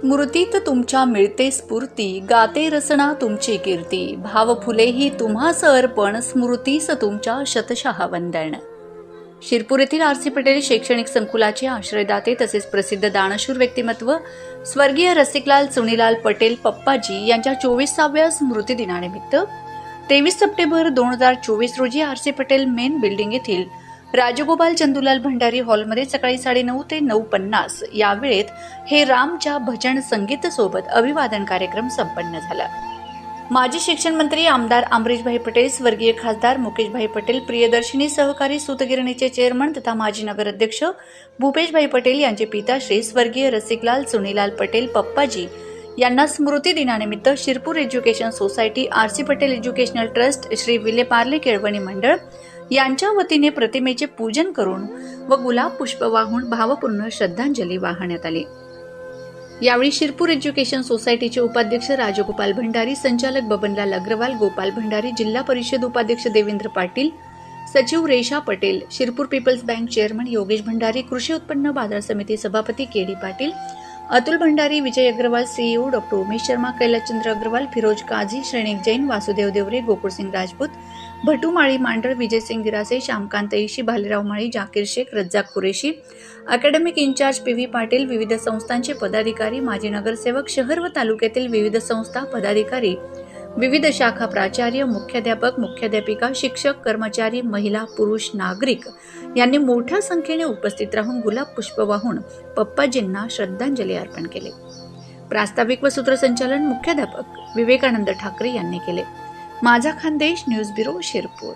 स्मृतीत तुमच्या मिळते स्फूर्ती गाते रसना तुमची कीर्ती. भावफुले ही तुम्हास अर्पण स्मृतीस तुमच्या शतशहा वंदन शिरपूर येथील आर सी पटेल शैक्षणिक संकुलाचे आश्रयदाते तसेच प्रसिद्ध दानशूर व्यक्तिमत्व स्वर्गीय रसिकलाल चुनीलाल पटेल पप्पाजी यांच्या चोवीसाव्या स्मृती दिनानिमित्त तेवीस सप्टेंबर दोन हजार चोवीस रोजी R C Patel main building येथील राजगोपाल चंदुलाल भंडारी हॉलमध्ये सकाळी साडेनऊ ते नऊ पन्नास या वेळेत हे रामच्या भजन संगीत सोबत अभिवादन कार्यक्रम संपन्न झाला. माजी शिक्षण मंत्री आमदार अमरीशभाई पटेल स्वर्गीय खासदार मुकेशभाई पटेल प्रियदर्शिनी सहकारी सूतगिरणीचे चेअरमन तथा माजी नगराध्यक्ष भूपेशभाई पटेल यांचे पिताश्री स्वर्गीय रसिकलाल सुनीलाल पटेल पप्पाजी यांना स्मृती दिनानिमित्त Shirpur education society R C Patel educational trust Shri Vile Parle Kelavani Mandal यांच्या वतीने प्रतिमेचे पूजन करून व गुलाब पुष्प वाहून भावपूर्ण श्रद्धांजली वाहण्यात आली. यावेळी शिरपूर एज्युकेशन सोसायटीचे उपाध्यक्ष राजगोपाल भंडारी संचालक बबनलाल अग्रवाल गोपाल भंडारी जिल्हा परिषद उपाध्यक्ष देवेंद्र पाटील सचिव Resha Patel Shirpur people's bank chairman Yogesh Bhandari Krishi Utpanna Bazar Samiti सभापती K D Patil Atul Bhandari Vijay Agrawal CEO doctor Umesh Sharma Kailaschandra Agrawal Firoz Kazi Shrenik Jain Vasudev Deore Gokulsing Rajput Bhatu Mali Mandal Vijaysing Girase Shyamkant Ishi Bhalerao Mali Jakir Shaikh Razzak Qureshi academic in charge P V Patil विविध संस्थांचे पदाधिकारी माजी नगरसेवक शहर व तालुक्यातील विविध संस्था पदाधिकारी विविध शाखा प्राचार्य मुख्याध्यापक मुख्याध्यापिका शिक्षक कर्मचारी महिला पुरुष नागरिक यांनी मोठ्या संख्येने उपस्थित राहून गुलाब पुष्प वाहून पप्पाजींना श्रद्धांजली अर्पण केले. प्रास्ताविक व सूत्रसंचालन मुख्याध्यापक विवेकानंद ठाकरे यांनी केले. माझा खानदेश न्यूज ब्युरो शिरपूर.